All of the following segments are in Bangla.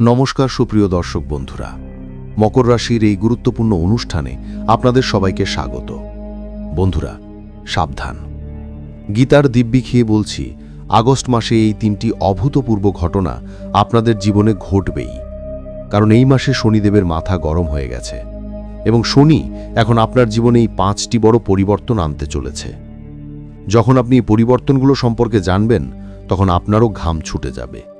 নমস্কার সুপ্রিয় দর্শক বন্ধুরা। মকর রাশির এই গুরুত্বপূর্ণ অনুষ্ঠানে আপনাদের সবাইকে স্বাগত। বন্ধুরা, সাবধান। গীতার দিব্যি খেয়ে বলছি, আগস্ট মাসে এই তিনটি অভূতপূর্ব ঘটনা আপনাদের জীবনে ঘটবেই। কারণ এই মাসে শনিদেবের মাথা গরম হয়ে গেছে এবং শনি এখন আপনার জীবনে এই পাঁচটি বড় পরিবর্তন আনতে চলেছে। যখন আপনি এই পরিবর্তনগুলো সম্পর্কে জানবেন, তখন আপনারও ঘাম ছুটে যাবে।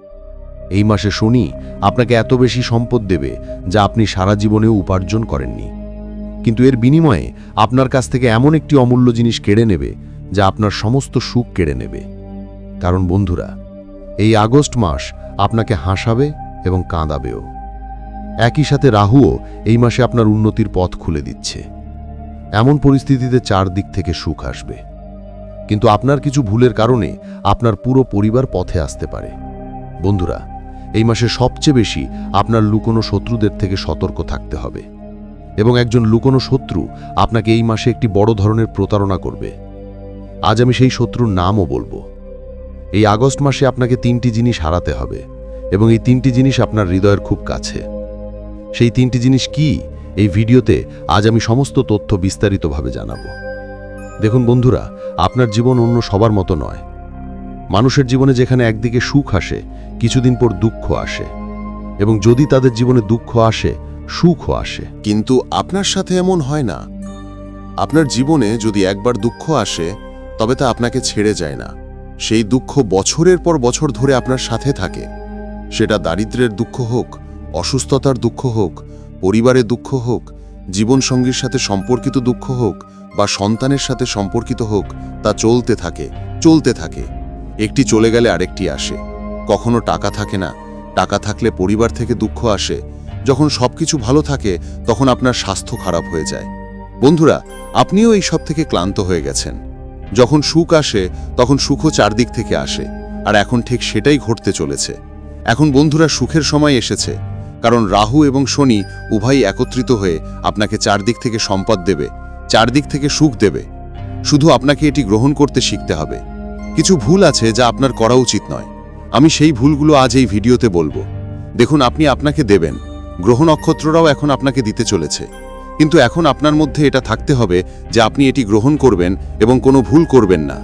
এই মাসে শনি আপনাকে এত বেশি সম্পদ দেবে যা আপনি সারা জীবনেও উপার্জন করেননি। কিন্তু এর বিনিময়ে আপনার কাছ থেকে এমন একটি অমূল্য জিনিস কেড়ে নেবে যা আপনার সমস্ত সুখ কেড়ে নেবে। কারণ বন্ধুরা, এই আগস্ট মাস আপনাকে হাসাবে এবং কাঁদাবেও। একই সাথে রাহুও এই মাসে আপনার উন্নতির পথ খুলে দিচ্ছে। এমন পরিস্থিতিতে চারদিক থেকে সুখ আসবে। কিন্তু আপনার কিছু ভুলের কারণে আপনার পুরো পরিবার পথে আসতে পারে। বন্ধুরা এই মাসে সবচেয়ে বেশি আপনার লুকোনো শত্রুদের থেকে সতর্ক থাকতে হবে। এবং একজন লুকোনো শত্রু আপনাকে এই মাসে একটি বড় ধরনের প্রতারণা করবে। আজ আমি সেই শত্রুর নামও বলব। এই আগস্ট মাসে আপনাকে তিনটি জিনিস হারাতে হবে এবং এই তিনটি জিনিস আপনার হৃদয়ের খুব কাছে। সেই তিনটি জিনিস কি? এই ভিডিওতে আজ আমি সমস্ত তথ্য বিস্তারিতভাবে জানাব। দেখুন বন্ধুরা, আপনার জীবন অন্য সবার মতো নয়। মানুষের জীবনে যেখানে একদিকে সুখ আসে, কিছুদিন পর দুঃখ আসে। এবং যদি তাদের জীবনে দুঃখ আসে, সুখও আসে। কিন্তু আপনার সাথে এমন হয় না। আপনার জীবনে যদি একবার দুঃখ আসে, তবে তা আপনাকে ছেড়ে যায় না। সেই দুঃখ বছরের পর বছর ধরে আপনার সাথে থাকে। সেটা দারিদ্র্যের দুঃখ হোক, অসুস্থতার দুঃখ হোক, পরিবারের দুঃখ হোক, জীবনসঙ্গীর সাথে সম্পর্কিত দুঃখ হোক, বা সন্তানের সাথে সম্পর্কিত হোক, তা চলতে থাকে চলতে থাকে। একটি চলে গেলে আরেকটি আসে। কখনো টাকা থাকে না। টাকা থাকলে পরিবার থেকে দুঃখ আসে। যখন সবকিছু ভালো থাকে, তখন আপনার স্বাস্থ্য খারাপ হয়ে যায়। বন্ধুরা, আপনিও এই সব থেকে ক্লান্ত হয়ে গেছেন। যখন সুখ আসে, তখন সুখও চারদিক থেকে আসে। আর এখন ঠিক সেটাই ঘটতে চলেছে। এখন বন্ধুরা, সুখের সময় এসেছে। কারণ রাহু এবং শনি উভয়ই একত্রিত হয়ে আপনাকে চারদিক থেকে সম্পদ দেবে, চারদিক থেকে সুখ দেবে। শুধু আপনাকে এটি গ্রহণ করতে শিখতে হবে। কিছু ভুল আছে যা আপনার করা উচিত নয়। আমি সেই ভুলগুলো আজ এই ভিডিওতে বলব। দেখুন, আপনি আপনাকে দেবেন। গ্রহ নক্ষত্ররাও এখন আপনাকে দিতে চলেছে। কিন্তু এখন আপনার মধ্যে এটা থাকতে হবে যে আপনি এটি গ্রহণ করবেন এবং কোনো ভুল করবেন না।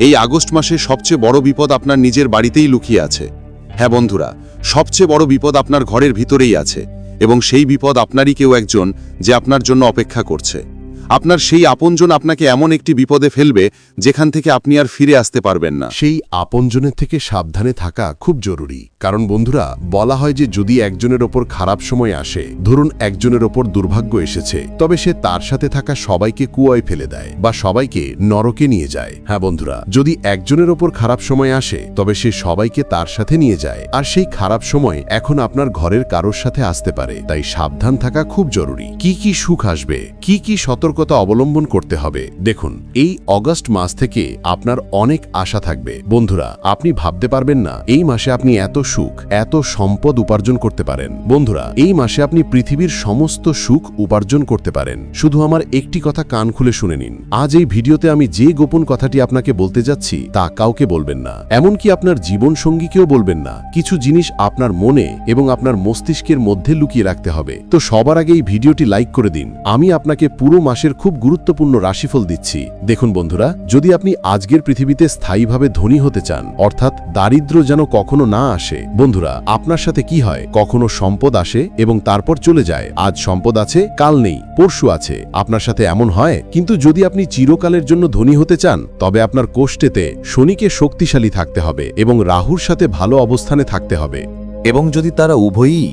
এই আগস্ট মাসে সবচেয়ে বড় বিপদ আপনার নিজের বাড়িতেই লুকিয়ে আছে। হ্যাঁ বন্ধুরা, সবচেয়ে বড় বিপদ আপনার ঘরের ভিতরেই আছে এবং সেই বিপদ আপনারই কেউ একজন যে আপনার জন্য অপেক্ষা করছে। আপনার সেই আপনজন আপনাকে এমন একটি বিপদে ফেলবে, যেখান থেকে আপনি আর ফিরে আসতে পারবেন না। সেই আপনজনের থেকে সাবধানে থাকা খুব জরুরি। কারণ বন্ধুরা, বলা হয় যে যদি একজনের ওপর খারাপ সময় আসে, ধরুন একজনের ওপর দুর্ভাগ্য এসেছে, তবে সে তার সাথে থাকা সবাইকে কুয়ায় ফেলে দেয় বা সবাইকে নরকে নিয়ে যায়। হ্যাঁ বন্ধুরা, যদি একজনের ওপর খারাপ সময় আসে, তবে সে সবাইকে তার সাথে নিয়ে যায়। আর সেই খারাপ সময় এখন আপনার ঘরের কারোর সাথে আসতে পারে। তাই সাবধান থাকা খুব জরুরি। কি কি সুখ আসবে? কি কি সতর্কতা অবলম্বন করতে হবে। দেখুন, এই অগস্ট মাস থেকে আপনার অনেক আশা থাকবে। বন্ধুরা, আপনি ভাবতে পারবেন না, এই মাসে আপনি এত সুখ, এত সম্পদ উপার্জন করতে পারেন। বন্ধুরা, এই মাসে আপনি পৃথিবীর সমস্ত সুখ উপার্জন করতে পারেন। শুধু আমার একটি কথা কান খুলে শুনে নিন। আজ এই ভিডিওতে আমি যে গোপন কথাটি আপনাকে বলতে যাচ্ছি, তা কাউকে বলবেন না। এমনকি আপনার জীবন সঙ্গীকেও বলবেন না। কিছু জিনিস আপনার মনে এবং আপনার মস্তিষ্কের মধ্যে লুকিয়ে রাখতে হবে। তো সবার আগে এই ভিডিওটি লাইক করে দিন। আমি আপনাকে পুরো মাসের খুব গুরুত্বপূর্ণ রাশিফল দিচ্ছি। দেখুন বন্ধুরা, যদি আপনি আজকের পৃথিবীতে স্থায়ীভাবে ধনী হতে চান, অর্থাৎ দারিদ্র যেন কখনো না আসে, বন্ধুরা, আপনার সাথে কি হয়? কখনো সম্পদ আসে এবং তারপর চলে যায়। আজ সম্পদ আছে, কাল নেই, পরশু আছে, আপনার সাথে এমন হয়? কিন্তু যদি আপনি চিরকালের জন্য ধনী হতে চান, তবে আপনার কোষ্ঠেতে শনিকে শক্তিশালী থাকতে হবে এবং রাহুর সাথে ভালো অবস্থানে থাকতে হবে। এবং যদি তারা উভয়ই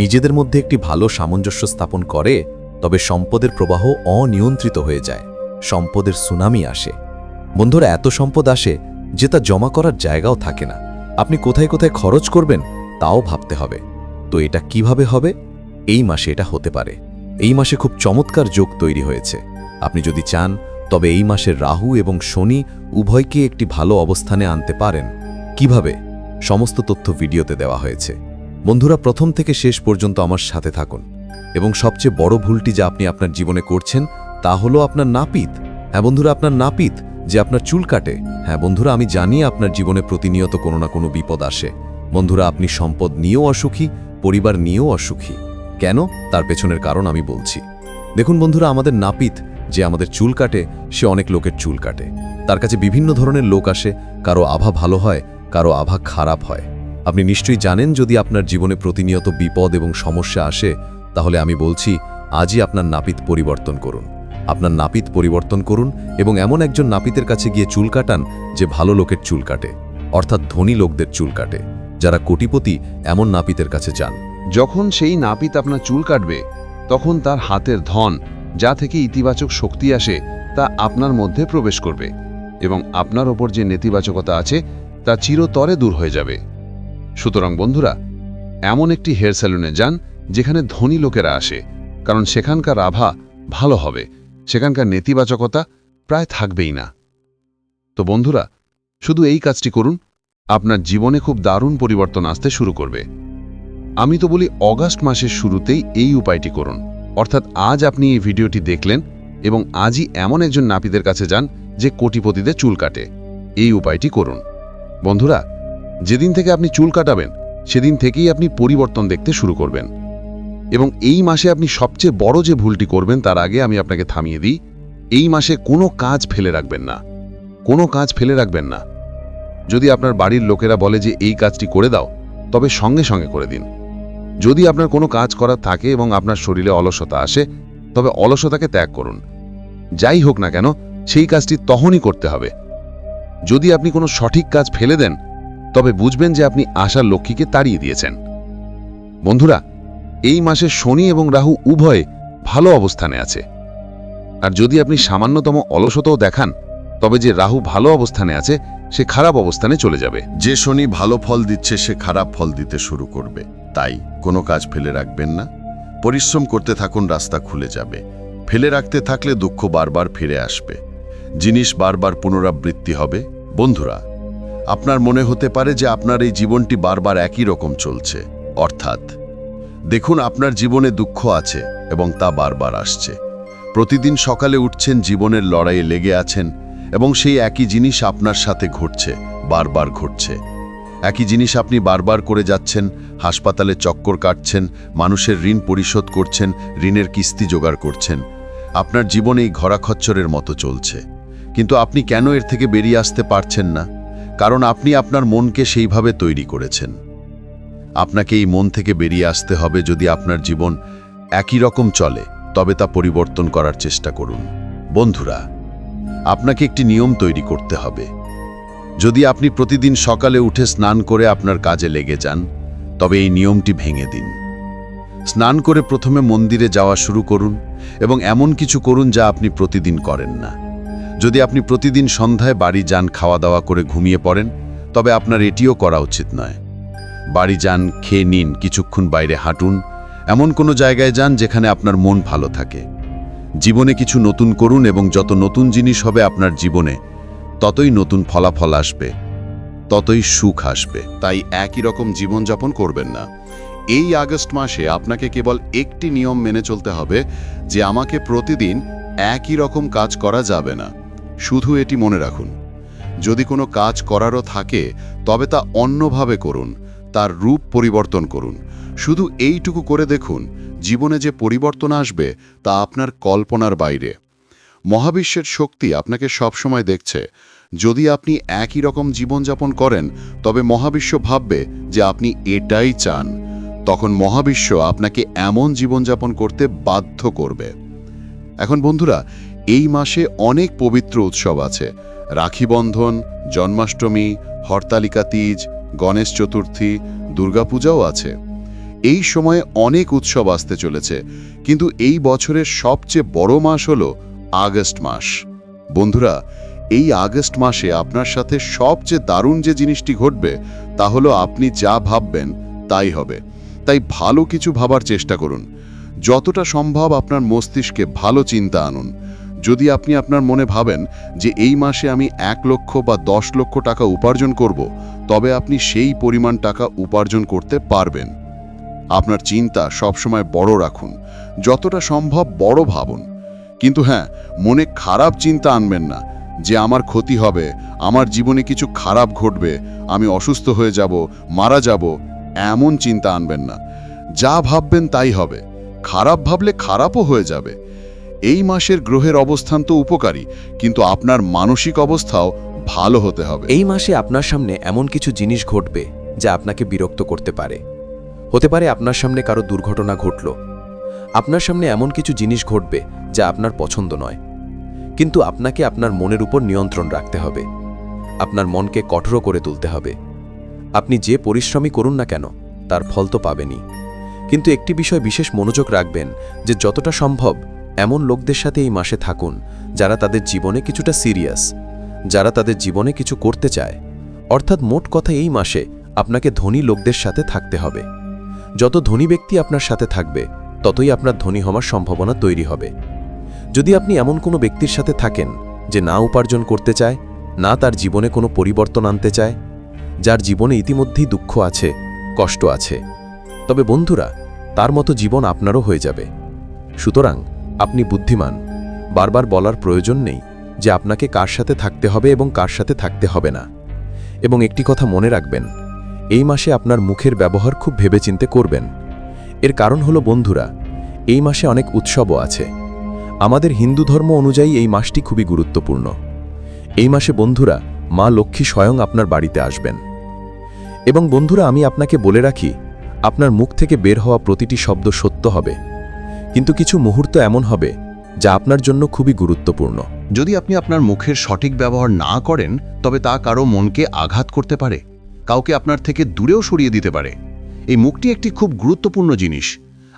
নিজেদের মধ্যে একটি ভালো সামঞ্জস্য স্থাপন করে তবে সম্পদের প্রবাহ অনিয়ন্ত্রিত হয়ে যায়। সম্পদের সুনামি আসে। বন্ধুরা, এত সম্পদ আসে যে তা জমা করার জায়গাও থাকে না। আপনি কোথায় কোথায় খরচ করবেন তাও ভাবতে হবে। তো এটা কীভাবে হবে? এই মাসে এটা হতে পারে। এই মাসে খুব চমৎকার যোগ তৈরি হয়েছে। আপনি যদি চান, তবে এই মাসের রাহু এবং শনি উভয়কে একটি ভালো অবস্থানে আনতে পারেন। কীভাবে? সমস্ত তথ্য ভিডিওতে দেওয়া হয়েছে। বন্ধুরা, প্রথম থেকে শেষ পর্যন্ত আমার সাথে থাকুন। এবং সবচেয়ে বড় ভুলটি যা আপনি আপনার জীবনে করছেন, তা হলো আপনার নাপিত। হ্যাঁ বন্ধুরা, আপনার নাপিত যে আপনার চুল কাটে। হ্যাঁ বন্ধুরা, আমি জানি আপনার জীবনে প্রতিনিয়ত কোনো না কোনো বিপদ আসে। বন্ধুরা, আপনি সম্পদ নিয়েও অসুখী, পরিবার নিয়েও অসুখী। কেন? তার পেছনের কারণ আমি বলছি। দেখুন বন্ধুরা, আমাদের নাপিত যে আমাদের চুল কাটে, সে অনেক লোকের চুল কাটে। তার কাছে বিভিন্ন ধরনের লোক আসে, কারও আভা ভালো হয়, কারও আভা খারাপ হয়। আপনি নিশ্চয়ই জানেন যদি আপনার জীবনে প্রতিনিয়ত বিপদ এবং সমস্যা আসে তাহলে আমি বলছি, আজই আপনার নাপিত পরিবর্তন করুন। আপনার নাপিত পরিবর্তন করুন এবং এমন একজন নাপিতের কাছে গিয়ে চুল কাটান যে ভালো লোকের চুল কাটে, অর্থাৎ ধনী লোকদের চুল কাটে, যারা কোটিপতি এমন নাপিতের কাছে যান। যখন সেই নাপিত আপনার চুল কাটবে, তখন তার হাতের ধন যা থেকে ইতিবাচক শক্তি আসে, তা আপনার মধ্যে প্রবেশ করবে এবং আপনার ওপর যে নেতিবাচকতা আছে, তা চিরতরে দূর হয়ে যাবে। সুতরাং বন্ধুরা, এমন একটি হেয়ার স্যালুনে যান যেখানে ধনী লোকেরা আসে, কারণ সেখানকার আভা ভালো হবে, সেখানকার নেতিবাচকতা প্রায় থাকবেই না। তো বন্ধুরা, শুধু এই কাজটি করুন, আপনার জীবনে খুব দারুণ পরিবর্তন আসতে শুরু করবে। আমি তো বলি অগাস্ট মাসের শুরুতেই এই উপায়টি করুন। অর্থাৎ আজ আপনি এই ভিডিওটি দেখলেন এবং আজই এমন একজন নাপিতের কাছে যান যে কোটিপতিদের চুল কাটে। এই উপায়টি করুন। বন্ধুরা, যেদিন থেকে আপনি চুল কাটাবেন, সেদিন থেকেই আপনি পরিবর্তন দেখতে শুরু করবেন। এবং এই মাসে আপনি সবচেয়ে বড় যে ভুলটি করবেন তার আগে আমি আপনাকে থামিয়ে দিই, এই মাসে কোনো কাজ ফেলে রাখবেন না। কোনো কাজ ফেলে রাখবেন না। যদি আপনার বাড়ির লোকেরা বলে যে এই কাজটি করে দাও, তবে সঙ্গে সঙ্গে করে দিন। যদি আপনার কোনো কাজ করার থাকে এবং আপনার শরীরে অলসতা আসে, তবে অলসতাকে ত্যাগ করুন। যাই হোক না কেন, সেই কাজটি তখনই করতে হবে। যদি আপনি কোনো সঠিক কাজ ফেলে দেন, তবে বুঝবেন যে আপনি আশার লক্ষ্মীকে তাড়িয়ে দিয়েছেন। বন্ধুরা এই মাসে শনি এবং রাহু উভয়ে ভালো অবস্থানে আছে। আর যদি আপনি সামান্যতম অলসতাও দেখান, তবে যে রাহু ভালো অবস্থানে আছে, সে খারাপ অবস্থানে চলে যাবে। যে শনি ভালো ফল দিচ্ছে, সে খারাপ ফল দিতে শুরু করবে। তাই কোনো কাজ ফেলে রাখবেন না। পরিশ্রম করতে থাকুন, রাস্তা খুলে যাবে। ফেলে রাখতে থাকলে দুঃখ বারবার ফিরে আসবে। জিনিস বারবার পুনরাবৃত্তি হবে। বন্ধুরা, আপনার মনে হতে পারে যে আপনার এই জীবনটি বারবার একই রকম চলছে। অর্থাৎ দেখুন আপনার জীবনে দুঃখ আছে এবং তা বারবার আসছে। প্রতিদিন সকালে উঠছেন, জীবনের লড়াইয়ে লেগে আছেন এবং সেই একই জিনিস আপনার সাথে ঘটছে, বারবার ঘটছে। একই জিনিস আপনি বারবার করে যাচ্ছেন, হাসপাতালে চক্কর কাটছেন, মানুষের ঋণ পরিশোধ করছেন, ঋণের কিস্তি জোগাড় করছেন। আপনার জীবন এই ঘরাখচ্চরের মতো চলছে। কিন্তু আপনি কেন এর থেকে বেরিয়ে আসতে পারছেন না? কারণ আপনি আপনার মনকে সেইভাবে তৈরি করেছেন। আপনাকে এই মন থেকে বেরিয়ে আসতে হবে যদি আপনার জীবন একই রকম চলে, তবে তা পরিবর্তন করার চেষ্টা করুন। বন্ধুরা, আপনাকে একটি নিয়ম তৈরি করতে হবে। যদি আপনি প্রতিদিন সকালে উঠে স্নান করে আপনার কাজে লেগে যান, তবে এই নিয়মটি ভেঙে দিন। স্নান করে প্রথমে মন্দিরে যাওয়া শুরু করুন এবং এমন কিছু করুন যা আপনি প্রতিদিন করেন না। যদি আপনি প্রতিদিন সন্ধ্যায় বাড়ি যান খাওয়া দাওয়া করে ঘুমিয়ে পড়েন, তবে আপনার এটিও করা উচিত নয়। বাড়ি যান, খেয়ে নিন, কিছুক্ষণ বাইরে হাঁটুন, এমন কোনো জায়গায় যান যেখানে আপনার মন ভালো থাকে। জীবনে কিছু নতুন করুন এবং যত নতুন জিনিস হবে আপনার জীবনে, ততই নতুন ফলাফল আসবে, ততই সুখ আসবে। তাই একই রকম জীবনযাপন করবেন না। এই আগস্ট মাসে আপনাকে কেবল একটি নিয়ম মেনে চলতে হবে যে আমাকে প্রতিদিন একই রকম কাজ করা যাবে না। শুধু এটি মনে রাখুন। যদি কোনো কাজ করারও থাকে, তবে তা অন্যভাবে করুন। তার রূপ পরিবর্তন করুন। শুধু এইটুকু করে দেখুন, জীবনে যে পরিবর্তন আসবে তা আপনার কল্পনার বাইরে। মহাবিশ্বের শক্তি আপনাকে সবসময় দেখছে। যদি আপনি একই রকম জীবনযাপন করেন, তবে মহাবিশ্ব ভাববে যে আপনি এটাই চান। তখন মহাবিশ্ব আপনাকে এমন জীবনযাপন করতে বাধ্য করবে। এখন বন্ধুরা, এই মাসে অনেক পবিত্র উৎসব আছে। রাখি বন্ধন, জন্মাষ্টমী, হরতালিকা তীজ গণেশ চতুর্থী, দুর্গাপূজাও আছে। এই সময়ে অনেক উৎসব আসতে চলেছে, কিন্তু এই বছরের সবচেয়ে বড় মাস হল আগস্ট মাস। বন্ধুরা, এই আগস্ট মাসে আপনার সাথে সবচেয়ে দারুণ যে জিনিসটি ঘটবে, তা হলো আপনি যা ভাববেন তাই হবে। তাই ভালো কিছু ভাবার চেষ্টা করুন। যতটা সম্ভব আপনার মস্তিষ্কে ভালো চিন্তা আনুন। যদি আপনি আপনার মনে ভাবেন যে এই মাসে আমি এক লক্ষ বা দশ লক্ষ টাকা উপার্জন করব, তবে আপনি সেই পরিমাণ টাকা উপার্জন করতে পারবেন। আপনার চিন্তা সবসময় বড় রাখুন, যতটা সম্ভব বড় ভাবুন। কিন্তু হ্যাঁ মনে খারাপ চিন্তা আনবেন না, যে আমার ক্ষতি হবে, আমার জীবনে কিছু খারাপ ঘটবে, আমি অসুস্থ হয়ে যাব, মারা যাব, এমন চিন্তা আনবেন না। যা ভাববেন তাই হবে, খারাপ ভাবলে খারাপও হয়ে যাবে। এই মাসের গ্রহের অবস্থান তো উপকারী, কিন্তু আপনার মানসিক অবস্থাও ভালো হতে হবে। এই মাসে আপনার সামনে এমন কিছু জিনিস ঘটবে যা আপনাকে বিরক্ত করতে পারে। হতে পারে আপনার সামনে কারও দুর্ঘটনা ঘটল। আপনার সামনে এমন কিছু জিনিস ঘটবে যা আপনার পছন্দ নয়। কিন্তু আপনাকে আপনার মনের উপর নিয়ন্ত্রণ রাখতে হবে। আপনার মনকে কঠোর করে তুলতে হবে। আপনি যে পরিশ্রমই করুন না কেন, তার ফল তো পাবেনই। কিন্তু একটি বিষয় বিশেষ মনোযোগ রাখবেন যে যতটা সম্ভব এমন লোকদের সাথে এই মাসে থাকুন, যারা তাদের জীবনে কিছুটা সিরিয়াস, যারা তাদের জীবনে কিছু করতে চায়। অর্থাৎ মোট কথা এই মাসে আপনাকে ধনী লোকদের সাথে থাকতে হবে। যত ধনী ব্যক্তি আপনার সাথে থাকবে, ততই আপনার ধনী হওয়ার সম্ভাবনা তৈরি হবে। যদি আপনি এমন কোনো ব্যক্তির সাথে থাকেন যে না উপার্জন করতে চায়, না তার জীবনে কোনো পরিবর্তন আনতে চায়, যার জীবনে ইতিমধ্যেই দুঃখ আছে, কষ্ট আছে, তবে বন্ধুরা, তার মতো জীবন আপনারও হয়ে যাবে। সুতরাং আপনি বুদ্ধিমান। বারবার বলার প্রয়োজন নেই যে আপনাকে কার সাথে থাকতে হবে এবং কার সাথে থাকতে হবে না। এবং একটি কথা মনে রাখবেন, এই মাসে আপনার মুখের ব্যবহার খুব ভেবেচিন্তে করবেন। এর কারণ হলো বন্ধুরা, এই মাসে অনেক উৎসবও আছে। আমাদের হিন্দু ধর্ম অনুযায়ী এই মাসটি খুবই গুরুত্বপূর্ণ। এই মাসে বন্ধুরা, মা লক্ষ্মী স্বয়ং আপনার বাড়িতে আসবেন। এবং বন্ধুরা, আমি আপনাকে বলে রাখি, আপনার মুখ থেকে বের হওয়া প্রতিটি শব্দ সত্য হবে। কিন্তু কিছু মুহূর্ত এমন হবে যা আপনার জন্য খুবই গুরুত্বপূর্ণ। যদি আপনি আপনার মুখের সঠিক ব্যবহার না করেন, তবে তা কারও মনকে আঘাত করতে পারে, কাউকে আপনার থেকে দূরেও সরিয়ে দিতে পারে। এই মুখটি একটি খুব গুরুত্বপূর্ণ জিনিস।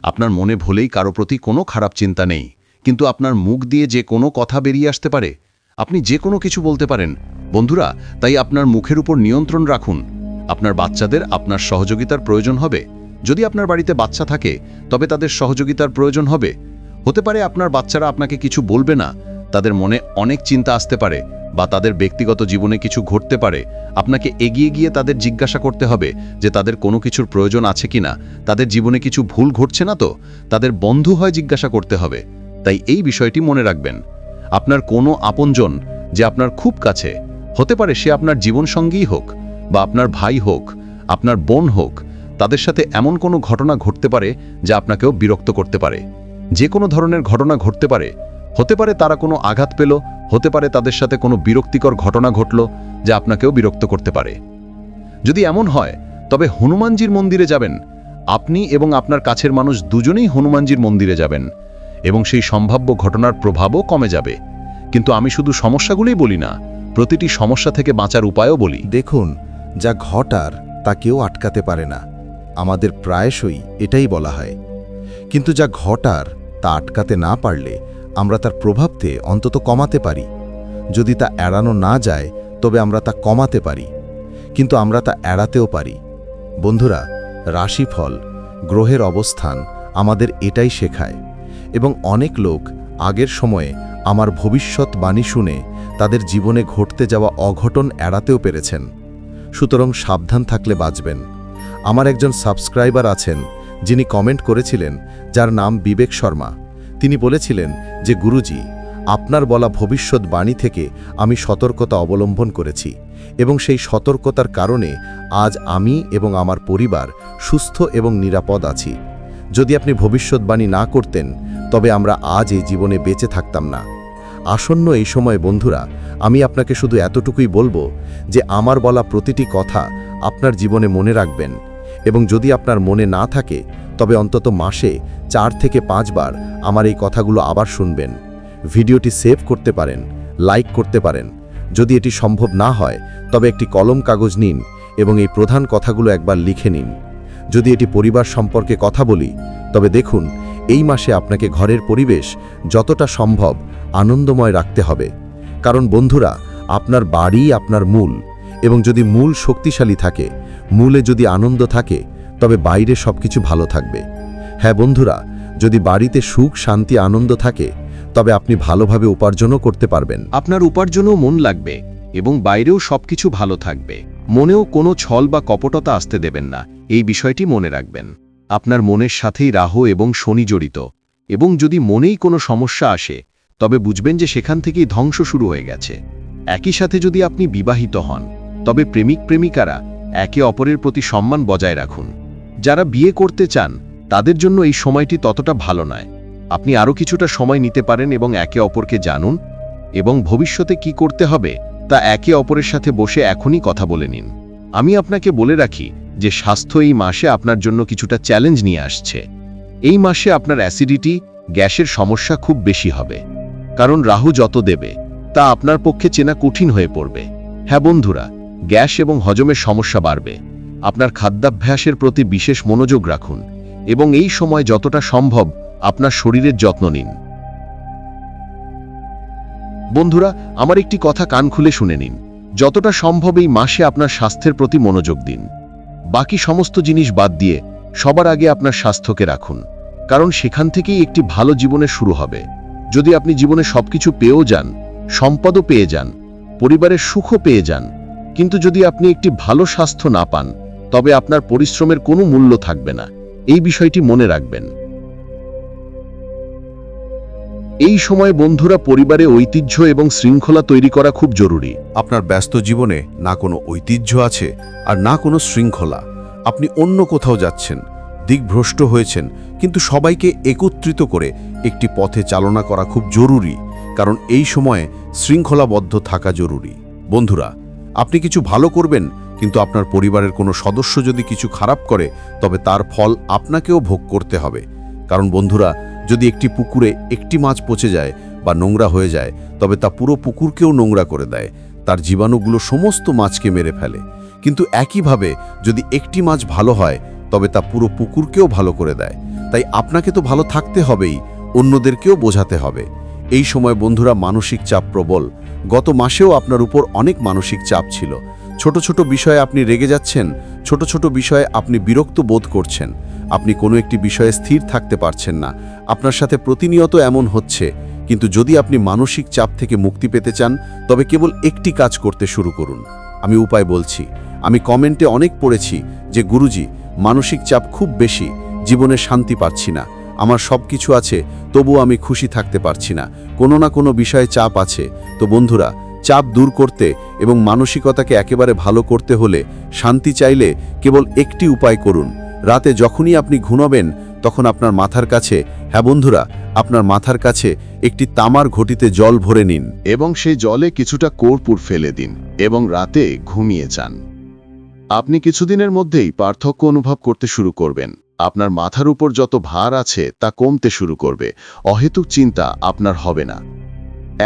আপনার মনে ভুলেই কারও প্রতি কোনো খারাপ চিন্তা নেই, কিন্তু আপনার মুখ দিয়ে যে কোনো কথা বেরিয়ে আসতে পারে। আপনি যে কোনো কিছু বলতে পারেন। বন্ধুরা, তাই আপনার মুখের উপর নিয়ন্ত্রণ রাখুন। আপনার বাচ্চাদের আপনার সহযোগিতার প্রয়োজন হবে। যদি আপনার বাড়িতে বাচ্চা থাকে, তবে তাদের সহযোগিতার প্রয়োজন হবে। হতে পারে আপনার বাচ্চারা আপনাকে কিছু বলবে না, তাদের মনে অনেক চিন্তা আসতে পারে বা তাদের ব্যক্তিগত জীবনে কিছু ঘটতে পারে। আপনাকে এগিয়ে গিয়ে তাদের জিজ্ঞাসা করতে হবে যে তাদের কোনো কিছুর প্রয়োজন আছে কিনা। তাদের জীবনে কিছু ভুল ঘটছে না তো? তাদের বন্ধু হয় জিজ্ঞাসা করতে হবে। তাই এই বিষয়টি মনে রাখবেন। আপনার কোনো আপনজন যে আপনার খুব কাছে, হতে পারে সে আপনার জীবনসঙ্গীই হোক বা আপনার ভাই হোক, আপনার বোন হোক তাদের সাথে এমন কোনো ঘটনা ঘটতে পারে যা আপনাকেও বিরক্ত করতে পারে। যে কোনো ধরনের ঘটনা ঘটতে পারে। হতে পারে তারা কোনো আঘাত পেল, হতে পারে তাদের সাথে কোনো বিরক্তিকর ঘটনা ঘটল যা আপনাকেও বিরক্ত করতে পারে। যদি এমন হয়, তবে হনুমানজির মন্দিরে যাবেন। আপনি এবং আপনার কাছের মানুষ দুজনেই হনুমানজির মন্দিরে যাবেন এবং সেই সম্ভাব্য ঘটনার প্রভাবও কমে যাবে। কিন্তু আমি শুধু সমস্যাগুলোই বলি না, প্রতিটি সমস্যা থেকে বাঁচার উপায়ও বলি। দেখুন, যা ঘটার তা কেউ আটকাতে পারে না। আমাদের প্রায়শই এটাই বলা হয়। কিন্তু যা ঘটার তা আটকাতে না পারলে আমরা তার প্রভাবতে অন্তত কমাতে পারি। যদি তা এড়ানো না যায়, তবে আমরা তা কমাতে পারি। কিন্তু আমরা তা এড়াতেও পারি। বন্ধুরা, রাশিফল, গ্রহের অবস্থান আমাদের এটাই শেখায় এবং অনেক লোক আগের সময়ে আমার ভবিষ্যৎ বাণী শুনে তাদের জীবনে ঘটতে যাওয়া অঘটন এড়াতেও পেরেছেন। সুতরাং সাবধান থাকলে বাঁচবেন। আমার একজন সাবস্ক্রাইবার আছেন, যিনি কমেন্ট করেছিলেন, যার নাম বিবেক শর্মা। তিনি বলেছিলেন যে, গুরুজি, আপনার বলা ভবিষ্যৎ বাণী থেকে আমি সতর্কতা অবলম্বন করেছি এবং সেই সতর্কতার কারণে আজ আমি এবং আমার পরিবার সুস্থ এবং নিরাপদ আছি। যদি আপনি ভবিষ্যৎবাণী না করতেন, তবে আমরা আজ এই জীবনে বেঁচে থাকতাম না। আসন্ন এই সময় বন্ধুরা, আমি আপনাকে শুধু এতটুকুই বলব যে, আমার বলা প্রতিটি কথা আপনার জীবনে মনে রাখবেন এবং যদি আপনার মনে না থাকে, তবে অন্তত মাসে চার থেকে পাঁচবার আমার এই কথাগুলো আবার শুনবেন। ভিডিওটি সেভ করতে পারেন, লাইক করতে পারেন। যদি এটি সম্ভব না হয়, তবে একটি কলম কাগজ নিন এবং এই প্রধান কথাগুলো একবার লিখে নিন। যদি এটি পরিবার সম্পর্কে কথা বলি, তবে দেখুন, এই মাসে আপনাকে ঘরের পরিবেশ যতটা সম্ভব আনন্দময় রাখতে হবে। কারণ বন্ধুরা, আপনার বাড়ি আপনার মূল। এবং যদি মূল শক্তিশালী থাকে, মূলে যদি আনন্দ থাকে, তবে বাইরে সবকিছু ভালো থাকবে। হ্যাঁ বন্ধুরা, যদি বাড়িতে সুখ, শান্তি, আনন্দ থাকে, তবে আপনি ভালোভাবে উপার্জনও করতে পারবেন। আপনার উপার্জনও মন লাগবে এবং বাইরেও সবকিছু ভালো থাকবে। মনেও কোনো ছল বা কপটতা আসতে দেবেন না, এই বিষয়টি মনে রাখবেন। আপনার মনের সাথেই রাহু এবং শনি জড়িত এবং যদি মনেই কোনো সমস্যা আসে, তবে বুঝবেন যে সেখান থেকেই ধ্বংস শুরু হয়ে গেছে। একই সাথে যদি আপনি বিবাহিত হন তবে প্রেমিক প্রেমিকারা একে অপরের প্রতি সম্মান বজায় রাখুন। যারা বিয়ে করতে চান, তাদের জন্য এই সময়টি ততটা ভালো নয়। আপনি আরও কিছুটা সময় নিতে পারেন এবং একে অপরকে জানুন এবং ভবিষ্যতে কি করতে হবে তা একে অপরের সাথে বসে এখনই কথা বলে নিন। আমি আপনাকে বলে রাখি যে স্বাস্থ্য এই মাসে আপনার জন্য কিছুটা চ্যালেঞ্জ নিয়ে আসছে। এই মাসে আপনার অ্যাসিডিটি, গ্যাসের সমস্যা খুব বেশি হবে। কারণ রাহু যত দেবে, তা আপনার পক্ষে চেনা কঠিন হয়ে পড়বে। হ্যাঁ বন্ধুরা গ্যাস এবং হজমের সমস্যা বাড়বে। আপনার খাদ্যাভ্যাসের প্রতি বিশেষ মনোযোগ রাখুন এবং এই সময় যতটা সম্ভব আপনার শরীরের যত্ন নিন। বন্ধুরা, আমার একটি কথা কান খুলে শুনে নিন। যতটা সম্ভব এই মাসে আপনার স্বাস্থ্যের প্রতি মনোযোগ দিন। বাকি সমস্ত জিনিস বাদ দিয়ে সবার আগে আপনার স্বাস্থ্যকে রাখুন। কারণ সেখান থেকেই একটি ভালো জীবনের শুরু হবে। যদি আপনি জীবনে সবকিছু পেয়েও যান, সম্পদও পেয়ে যান, পরিবারের সুখও পেয়ে যান কিন্তু যদি আপনি একটি ভালো স্বাস্থ্য না পান, তবে আপনার পরিশ্রমের কোনো মূল্য থাকবে না। এই বিষয়টি মনে রাখবেন। এই সময় বন্ধুরা পরিবারে ঐতিহ্য এবং শৃঙ্খলা তৈরি করা খুব জরুরি। আপনার ব্যস্ত জীবনে না কোনো ঐতিহ্য আছে আর না কোনো শৃঙ্খলা। আপনি অন্য কোথাও যাচ্ছেন, দিকভ্রষ্ট হয়েছেন, কিন্তু সবাইকে একত্রিত করে একটি পথে চালনা করা খুব জরুরি, কারণ এই সময়ে শৃঙ্খলাবদ্ধ থাকা জরুরি। বন্ধুরা আপনি কিছু ভালো করবেন, কিন্তু আপনার পরিবারের কোনো সদস্য যদি কিছু খারাপ করে, তবে তার ফল আপনাকেও ভোগ করতে হবে। কারণ বন্ধুরা, যদি একটি পুকুরে একটি মাছ পচে যায় বা নোংরা হয়ে যায়, তবে তা পুরো পুকুরকেও নোংরা করে দেয়। তার জীবাণুগুলো সমস্ত মাছকে মেরে ফেলে। কিন্তু একইভাবে, যদি একটি মাছ ভালো হয়, তবে তা পুরো পুকুরকেও ভালো করে দেয়। তাই আপনাকে তো ভালো থাকতে হবেই, অন্যদেরকেও বোঝাতে হবে। এই সময় বন্ধুরা মানসিক চাপ প্রবল। গত মাসেও আপনার উপর অনেক মানসিক চাপ ছিল। ছোট ছোট বিষয়ে আপনি রেগে যাচ্ছেন, ছোট ছোট বিষয়ে আপনি বিরক্ত বোধ করছেন। আপনি কোনো একটি বিষয়ে স্থির থাকতে পারছেন না। আপনার সাথে প্রতিনিয়ত এমন হচ্ছে। কিন্তু যদি আপনি মানসিক চাপ থেকে মুক্তি পেতে চান, তবে কেবল একটি কাজ করতে শুরু করুন। আমি উপায় বলছি, আমি কমেন্টে অনেক পড়েছি যে, গুরুজি, মানসিক চাপ খুব বেশি, জীবনে শান্তি পাচ্ছি না। আমার সব কিছু আছে, তবুও আমি খুশি থাকতে পারছি না। কোনো না কোনো বিষয়ে চাপ আছে। তো বন্ধুরা, চাপ দূর করতে এবং মানসিকতাকে একেবারে ভালো করতে হলে শান্তি চাইলে কেবল একটি উপায় করুন। রাতে যখনই আপনি ঘুমাবেন, তখন আপনার মাথার কাছে হ্যাঁ বন্ধুরা, আপনার মাথার কাছে একটি তামার ঘটিতে জল ভরে নিন এবং সেই জলে কিছুটা কর্পূর ফেলে দিন এবং রাতে ঘুমিয়ে যান। আপনি কিছুদিনের মধ্যেই পার্থক্য অনুভব করতে শুরু করবেন। আপনার মাথার উপর যত ভার আছে তা কমতে শুরু করবে। অহেতুক চিন্তা আপনার হবে না।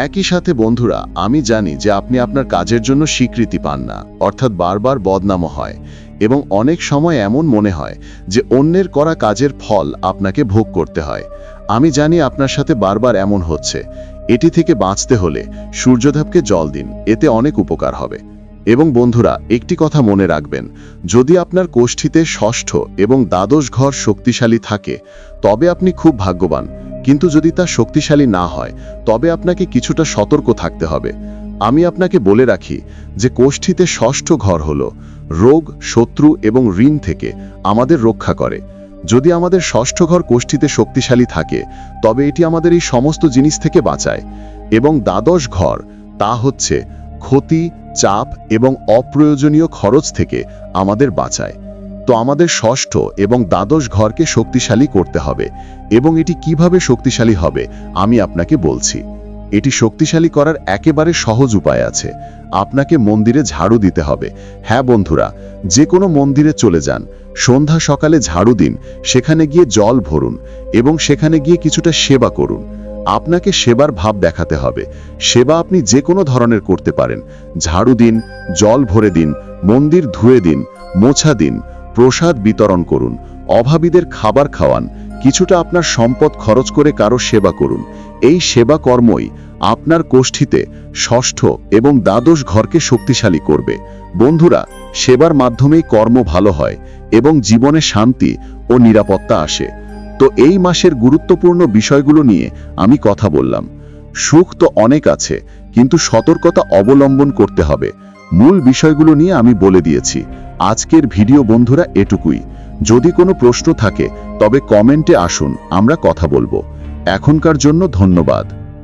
একই সাথে বন্ধুরা, আমি জানি যে আপনি আপনার কাজের জন্য স্বীকৃতি পান না, অর্থাৎ বারবার বদনামও হয় এবং অনেক সময় এমন মনে হয় যে অন্যের করা কাজের ফল আপনাকে ভোগ করতে হয়। আমি জানি আপনার সাথে বারবার এমন হচ্ছে। এটি থেকে বাঁচতে হলে সূর্যধাপকে জল দিন, এতে অনেক উপকার হবে। এবং বন্ধুরা, একটি কথা মনে রাখবেন, যদি আপনার কোষ্ঠীতে ষষ্ঠ এবং দ্বাদশ ঘর শক্তিশালী থাকে, তবে আপনি খুব ভাগ্যবান। কিন্তু যদি তা শক্তিশালী না হয়, তবে আপনাকে কিছুটা সতর্ক থাকতে হবে। আমি আপনাকে বলে রাখি যে, কোষ্ঠীতে ষষ্ঠ ঘর হল, রোগ, শত্রু এবং ঋণ থেকে আমাদের রক্ষা করে। যদি আমাদের ষষ্ঠ ঘর কোষ্ঠীতে শক্তিশালী থাকে, তবে এটি আমাদের এই সমস্ত জিনিস থেকে বাঁচায়। এবং দ্বাদশ ঘর, তা হচ্ছে ক্ষতি চাপ এবং অপ্রয়োজনীয় খরচ থেকে আমাদের বাঁচায়। তো আমাদের ষষ্ঠ এবং দ্বাদশ ঘরকে শক্তিশালী করতে হবে এবং এটি কীভাবে শক্তিশালী হবে আমি আপনাকে বলছি। এটি শক্তিশালী করার একেবারে সহজ উপায় আছে। আপনাকে মন্দিরে ঝাড়ু দিতে হবে। হ্যাঁ বন্ধুরা, যে কোনো মন্দিরে চলে যান। সন্ধ্যা সকালে ঝাড়ু দিন, সেখানে গিয়ে জল ভরুন এবং সেখানে গিয়ে কিছুটা সেবা করুন। আপনাকে সেবার ভাব দেখাতে হবে। সেবা আপনি যে কোনো ধরনের করতে পারেন। ঝাড়ু দিন, জল ভরে দিন, মন্দির ধুয়ে দিন, মোছা দিন, প্রসাদ বিতরণ করুন, অভাবীদের খাবার খাওয়ান, কিছুটা আপনার সম্পদ খরচ করে কারও সেবা করুন। এই সেবা কর্মই আপনার কোষ্ঠীতে ষষ্ঠ এবং দ্বাদশ ঘরকে শক্তিশালী করবে। বন্ধুরা, সেবার মাধ্যমেই কর্ম ভালো হয় এবং জীবনে শান্তি ও নিরাপত্তা আসে। তো এই মাসের গুরুত্বপূর্ণ বিষয়গুলো নিয়ে আমি কথা বললাম। সুখ তো অনেক আছে, কিন্তু সতর্কতা অবলম্বন করতে হবে। মূল বিষয়গুলো নিয়ে আমি বলে দিয়েছি। আজকের ভিডিও বন্ধুরা এটুকুই। যদি কোনো প্রশ্ন থাকে, তবে কমেন্টে আসুন, আমরা কথা বলব। এখনকার জন্য ধন্যবাদ।